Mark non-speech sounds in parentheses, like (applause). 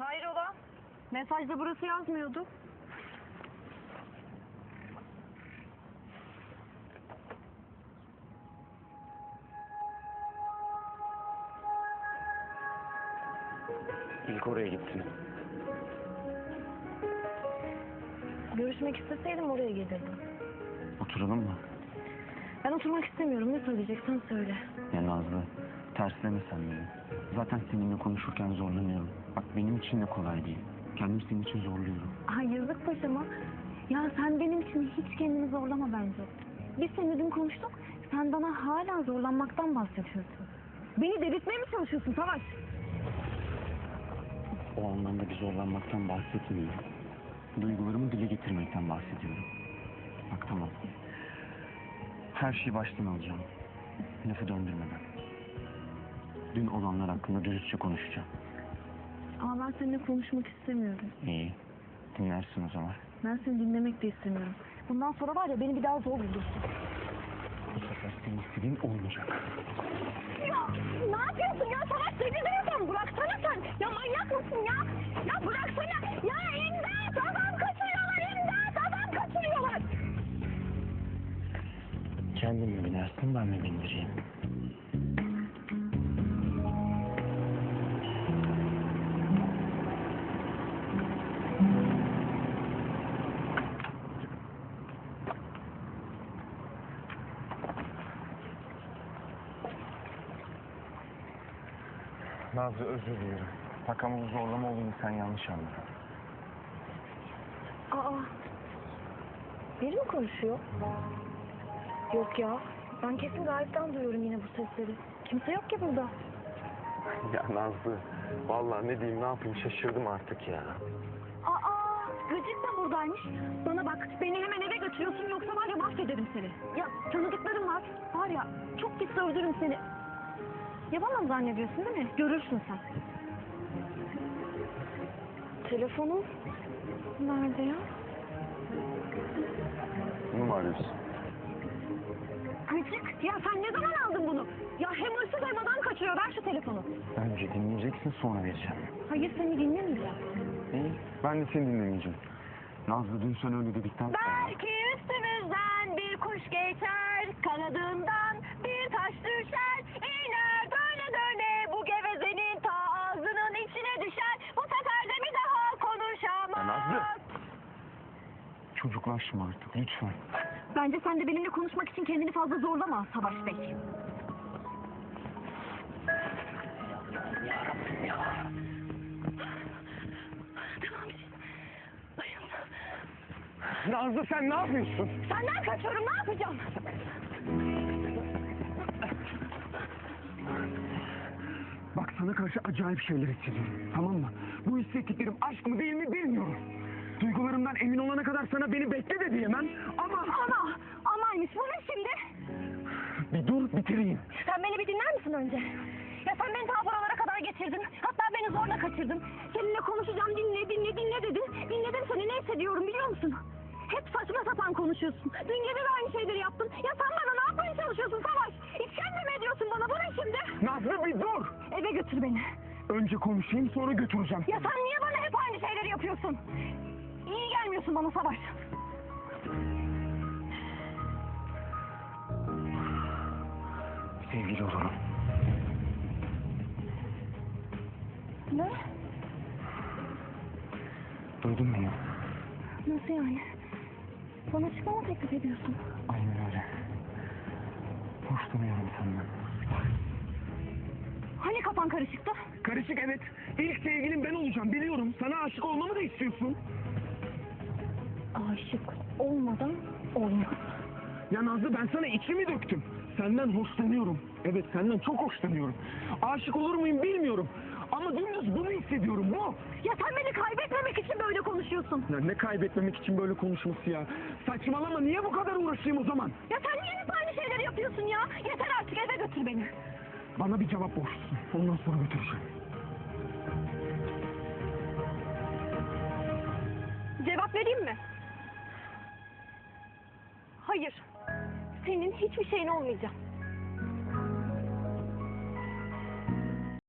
Hayrola? Mesajda burası yazmıyordu. İlk oraya gittim. Görüşmek isteseydim oraya gelirdim. Oturalım mı? Ben oturmak istemiyorum. Ne söyleyeceksen söyle. Ya Nazlı, tersleme sen beni. Zaten seninle konuşurken zorlanıyorum. Bak benim için de kolay değil. Kendim senin için zorluyorum. Ay yazık paşama. Ya sen benim için hiç kendini zorlama bence. Biz seninle dün konuştuk. Sen bana hala zorlanmaktan bahsediyorsun. Beni delirtmeye mi çalışıyorsun Savaş? O anlamda bir zorlanmaktan bahsetmiyorum. Duygularımı dile getirmekten bahsediyorum. Bak tamam. Her şeyi baştan alacağım. Lafı döndürmeden. Dün olanlar hakkında dürüstçe konuşacağım. Ama ben seninle konuşmak istemiyorum. İyi. Dinlersin o zaman. Ben seni dinlemek de istemiyorum. Bundan sonra var ya beni bir daha zor bulursun. Bu sefer senin istediğin olmayacak. Ya ne yapıyorsun ya Savaş seni diyorsan bıraksana sen. Ya manyak mısın ya? Ya bıraksana. Ya imdat adam kaçırıyorlar imdat adam kaçırıyorlar. Kendin mi binersin ben mi bindireyim? Nazlı özür dilerim. Takamızı zorlama olayını sen yanlış anladın. Aa biri mi konuşuyor? Yok ya ben kesin gayipten duyuyorum yine bu sesleri. Kimse yok ki burada. (laughs) Ya Nazlı, vallahi ne diyeyim ne yapayım şaşırdım artık ya. Aa Gıcık da buradaymış. Bana bak beni hemen eve götürüyorsun yoksa var ya mahvederim seni. Ya tanıdıklarım var. Var ya çok pis öldürürüm seni. Yapamam zannediyorsun değil mi? Görürsün sen. Telefonum nerede ya? Bunu mu arıyorsun? Gıcık ya sen ne zaman aldın bunu? Ya hem hırsız hem adam kaçırıyor. Ver şu telefonu. Önce dinleyeceksin sonra vereceğim. Hayır seni dinlemeyeceğim. İyi, ben de seni dinlemeyeceğim. Nazlı dün sen öyle dedikten sonra... Belki üstümüzden bir kuş geçer, Çocuklaşma artık lütfen. Bence sen de benimle konuşmak için kendini fazla zorlama Savaş Bey. Nazlı sen ne yapıyorsun? Senden kaçıyorum ne yapacağım? Bak sana karşı acayip şeyler hissediyorum. Tamam mı? Bu hissettiklerim aşk mı değil mi bilmiyorum. Duygularımdan emin olana kadar sana beni bekle de diyemem. Ama Ama, amaymış bu ne şimdi? bir dur bitireyim. Sen beni bir dinler misin önce? Ya sen beni ta buralara kadar getirdin. Hatta beni zorla kaçırdın. Seninle konuşacağım dinle dinle dinle dedin. Dinledim seni ne hissediyorum biliyor musun? Hep saçma sapan konuşuyorsun. Dün gece de aynı şeyleri yaptın. Ya sen bana ne yapmaya çalışıyorsun Savaş? İşkence mi ediyorsun bana? Bu ne şimdi? Nazlı bir dur. Eve götür beni. Önce konuşayım sonra götüreceğim. Ya sen niye bana hep aynı şeyleri yapıyorsun? İyi gelmiyorsun bana Savaş. Sevgili olurum. Ne? Duydun beni. Nasıl yani? Bana çıkmama teklif ediyorsun. Aynen öyle. Hoşlanıyorum senden. Hani kafan karışıktı? Karışık evet. İlk sevgilim ben olacağım biliyorum. Sana aşık olmamı da istiyorsun. Aşık olmadan olmaz. Ya Nazlı ben sana içimi döktüm. Senden hoşlanıyorum. Evet senden çok hoşlanıyorum. Aşık olur muyum bilmiyorum. Ama dümdüz bunu hissediyorum bu. Ya sen beni kaybetmemek için böyle konuşuyorsun. Ya ne kaybetmemek için böyle konuşması ya. Saçmalama niye bu kadar uğraşayım o zaman? Ya sen niye hep aynı şeyleri yapıyorsun ya? Yeter artık eve götür beni. Bana bir cevap borçlusun. Ondan sonra götüreceğim. Cevap vereyim mi? Hayır. Senin hiçbir şeyin olmayacağım.